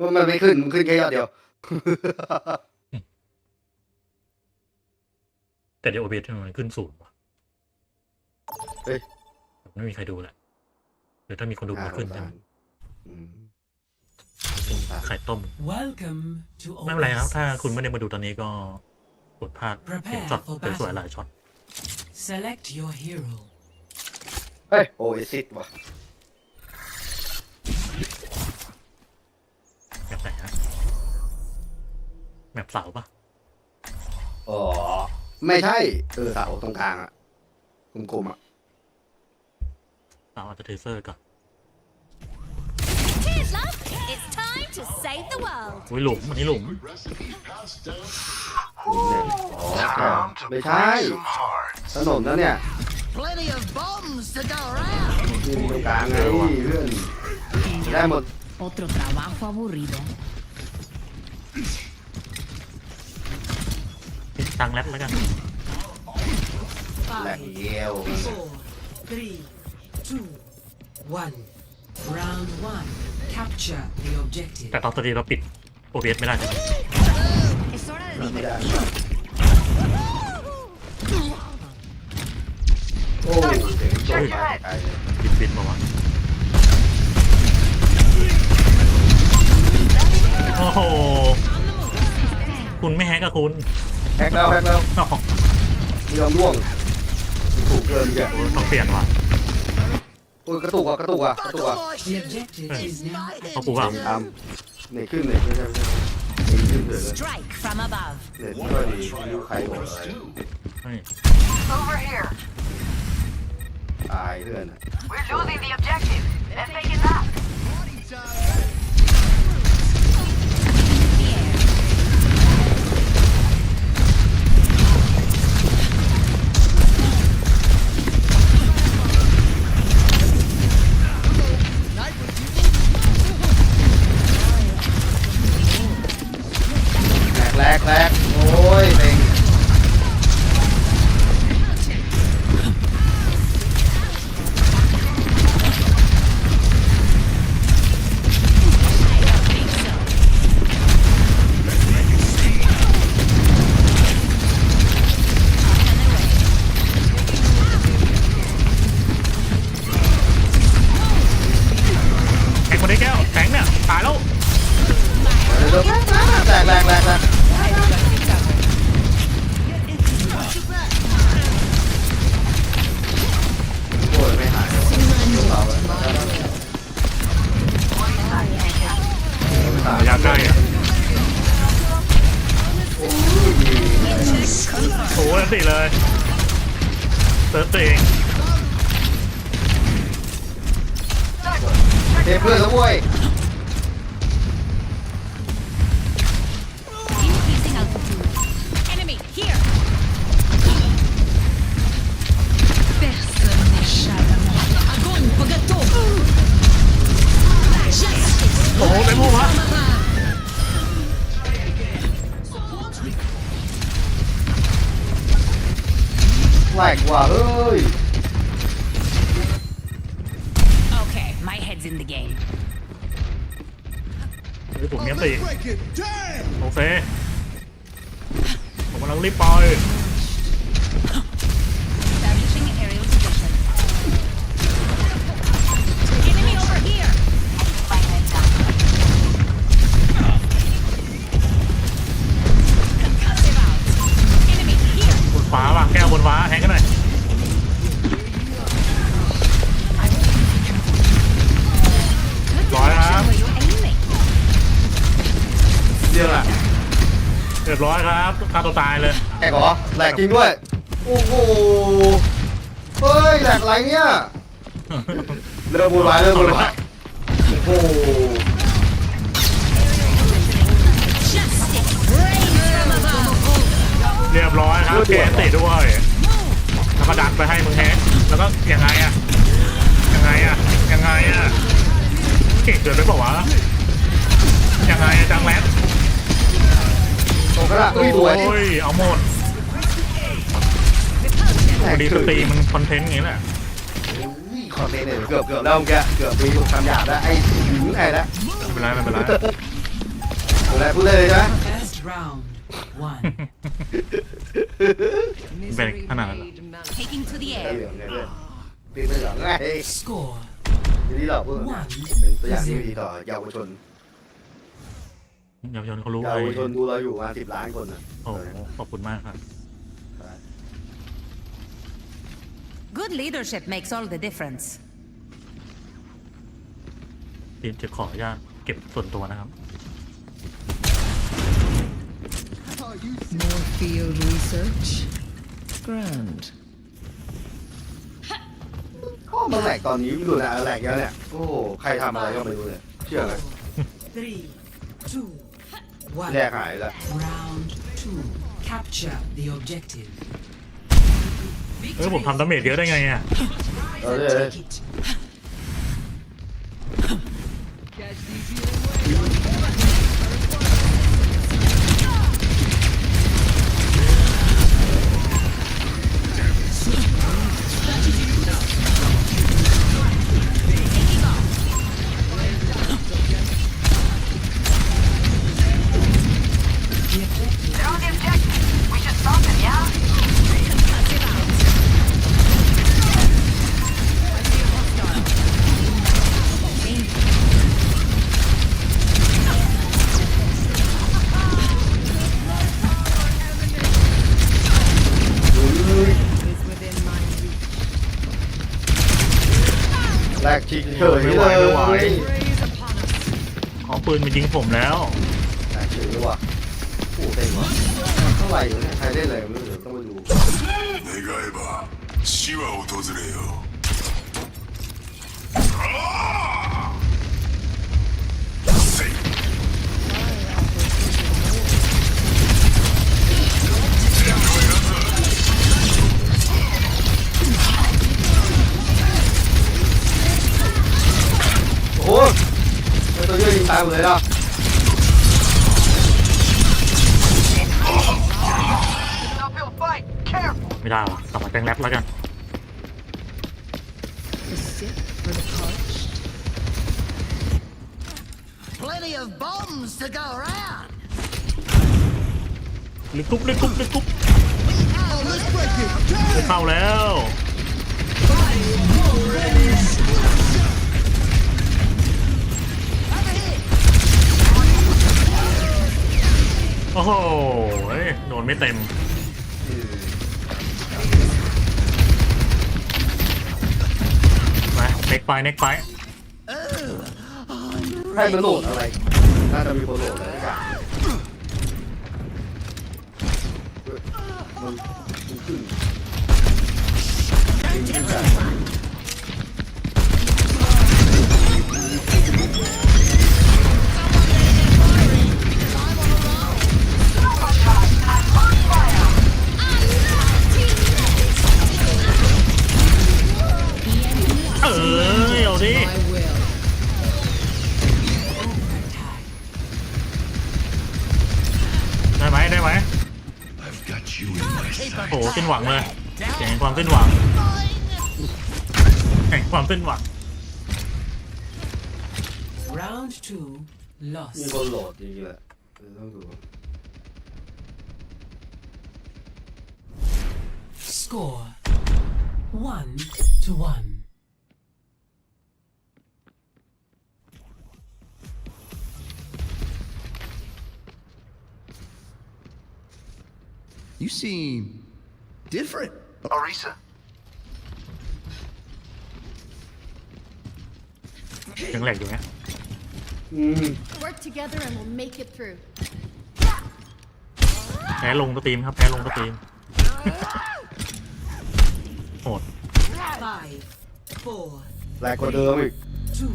ว่ามันไม่ขึ้นมันขึ้นแค่ยอดเดียว แต่เดี๋ยวโอเบสมันขึ้นสูงว่ะเฮ้ย ไม่มีใครดูแหละหรือถ้ามีคนดูมันขึ้นใช่ไหมอืมไข่ต้ม Welcome to ไม่เป็นไรครับ Oasis. ถ้าคุณไม่ได้มาดูตอนนี้ก็กดพลาดเห็นช็อตสวยๆหลายช็อต Select your hero. เฮ้ยโอเอซิสว่ะ แบบไหนฮะ แบบเสาปะอ๋อ ไม่ใช่ เออเสาตรงกลางอะกลมๆอะเสาอาจจะเทเซอร์ก่อน Cheers, love! It's time to save the world. อุ้ยหลุมอันนี้หลุมอ๋อไม่ใช่ ถนนแล้วเนี่ย Plenty of bombs to go around. นี่ตรงกลางไงเพื่อนได้หมด Otro trabajo aburrido. ตังแรดแล้วกันแหลก Five, เดียว four, three, two, one. Round one. Capture the objective. แต่ตอนตอนนี้เราปิดโอเบสไม่ได้ใช่ไหม Es hora de ไม่ได้ divertirse. โอ้ยเสียงโจมมาไกลเลยปิดปิดมาวะโอ้โห คุณไม่แฮกกับคุณ แฮกแล้วแฮกแล้วอ๋อมีลำร่วงถูกเกินแกต้องเปลี่ยนว่ะโอ้ยกระตุกอะกระตุกอะกระตุก Buckle อะ my The shoes. objective is now เอากูเปล่าทำเนี่ยขึ้นเนี่ยขึ้นเนี่ยขึ้นขึ้นเลย Strike from above. เนี่ยที่ว่าดีไม่รู้ใครบอกอะไรเฮ้ย Over here. ตายเพื่อนอะ We're losing the objective. Let's take it back. โหติเลยเติร์ดตัวเองเทเพื่อนแล้วเว้ย ตัวตายเลยแหลกเหรอแหลกจริงด้วย โอ้โห เฮ้ยแหลกอะไรเนี่ย เริ่มบูดวายเริ่มบูดวายโอ้โห Justice rains from above. เรียบร้อยครับเกมติดด้วยแล้วก็ดันไปให้มึงแฮกแล้วก็ยังไงอะยังไงอะยังไงอะเก่งเกินไปบอกว่าวะยังไงอะจังแรด ตรงกระดาษเฮ้ยสวยโอ้ยเอาหมดแหลพกอดีสสุดตรีมันคอนเทนต์อย่างนี้แหละคอนเทนต์เนี่ยเกือบเกือบแล้วเมื่อกี้เกือบมีคำหยาบแล้วไอ้หืมไอ้แล้วไม่เป็นไรไม่เป็นไรอะไรพูดได้เลยใช่ไหม First round, one. เป็นขนาดนั้นเหรอ Taking to the เห air. ลืองเนี่ยเพื่อนปีนไม่เหลืองไง Score ทีนี้เราพูดนะเป็นตัวอย่างที่ดีต่อเยาวชน เยาวชนเขารู้เยาเลวยชนดูเราอยู่มาสิบล้านคนนะโอ้โหขอบคุณมากครับ Good leadership makes all the difference. ทีมจะขออนุญาตเก็บส่วนตัวนะครับ More field research. Grand. ก็มาแหลกตอนนี้ไม่รู้นะแหลกแล้วเนี่ยโอ้โหใครทำอะไรก็ไม่รู้เลยเชื่อเลย Three, two, one. แยกหายแล้ว Round two. Capture the objective. เออผมทำดาเมจเยอะได้ไงอะ เออเลย Take it. แหลกชิกเฉยไม่เลไหวยไม่ไหว Raise upon us. เอปืนมายิงผมแล้วแหลกเฉยเลยว่ะโอ้เต็มว่ะเท่าไหร่อยู่เนี่ยใครได้เลยไม่รู้ต้องมาดูายหมดเลยนะ Uphill fight. Careful. ไม่ได้หรอกลับมาแตงแรปแล้วกัน The sick for the parched. Plenty of bombs to go around. ลึกทุบลึกทุบลึกทุบเข้าแล้ว โอ้โหโดนไม่เต็มไปเน็กไปเน็กไปให้มันโหลดอะไร น่าจะมีคนโหลดอะไรสักอย่างมันมันขึ้น แห่งความสิ้นหวัง Round two, มี lost. คนโหลดจริงๆแหละเดี๋ยวต้องดู Score one to one. You seem different. Arisa ยังแหลกอยู่ไหมอืม Work together and we'll make it through. แพ้ลงสตรีมครับ แพ้ลงสตรีมโหด Five, four, แหลกกว่าเดิมอีก two,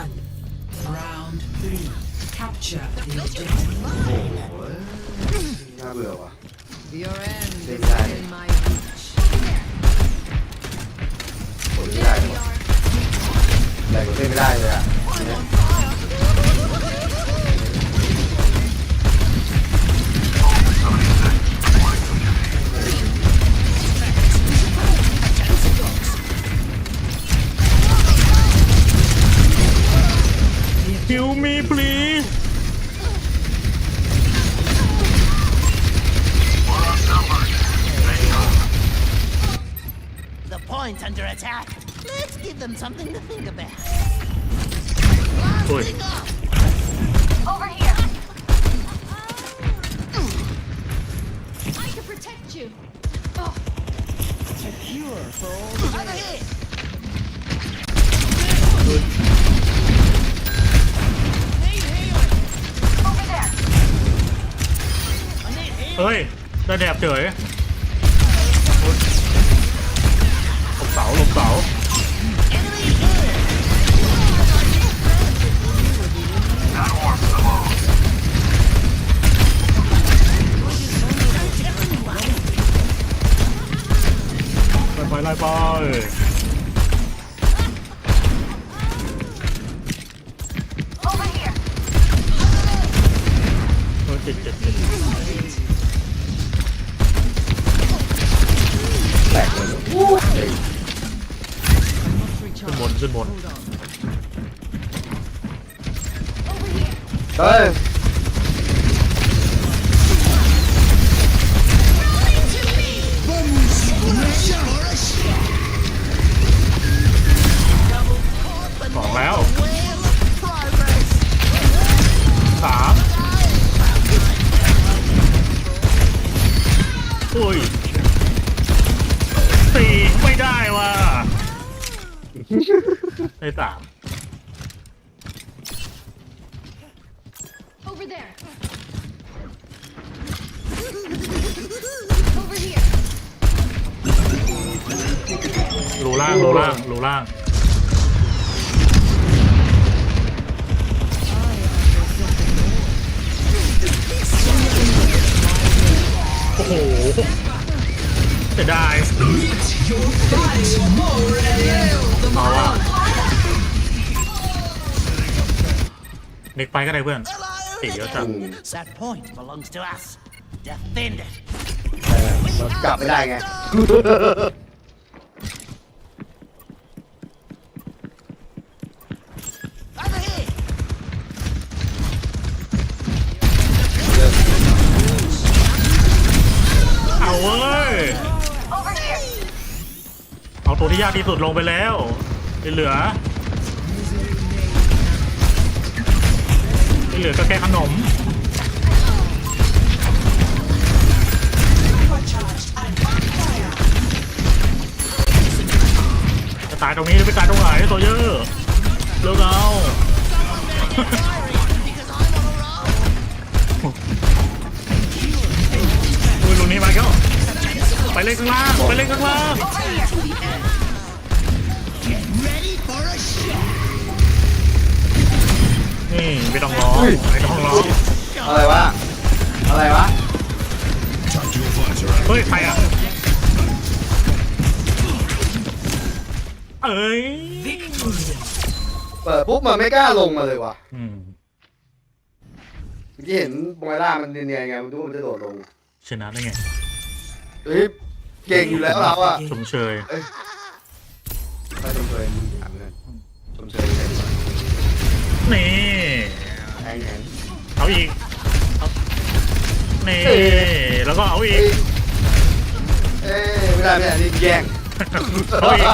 one. Round three. Capture the objective. โอ้โหน่าเบื่อว่ะ Your end is Big guy. within my reach. กดไม่ได้เลยว่ะ แต่ก็เล่นไม่ได้เลยอ่ะคิวมีพลี Let's give them something to think about. อุ้ย Over here. I can protect you. Over here. Over there. เฮ้ยได้แดบเฉยหล ไปไล่ไป Over here. เออเจ็ดเจ็ดเจ็ดแตกเลยขึ้นบนขึ้นบน เฮ้ย Over there. Over here. รูล่างรูล่างรูล่าง โอ้โหจะได้เอาอะเด็กไปก็ได้เพื่อน ตีเยอะจัง That point belongs to us. Defend it. กลับไม่ได้ไง Over here. เอาเว้ย Over here. เอาตัวที่ยากที่สุดลงไปแล้วที่เหลือ ที่เหลือก็แค่ขนมจะตายตรงนี้หรือไปตายตรงไหนโซเยอร์เร็วเอาอุ้ยลุงนี้มาแล้วไปเล่นข้างล่างไปเล่นข้างล่าง นี่ไม่ต้องร้องอุ้ยไม่ต้องร้องอะไรวะ อะไรวะ เฮ้ยใครอะเอ้ยเปิดปุ๊บมันไม่กล้าลงมาเลยว่ะ อืมเมื่อกี้เห็นโมไล่ามันเนียนๆไงมันดูมันจะโดดลงชนะได้ไงเฮ้ยเก่งอยู่แล้วเราอะชมเชยไปชมเชยมึงถามเงิ นี่แทงแทงเอาอีกเอานี่แล้วก็เอาอีเอ้กยเอ้ยไม่ได้ไม่ได้นี่แย่งเอาอีก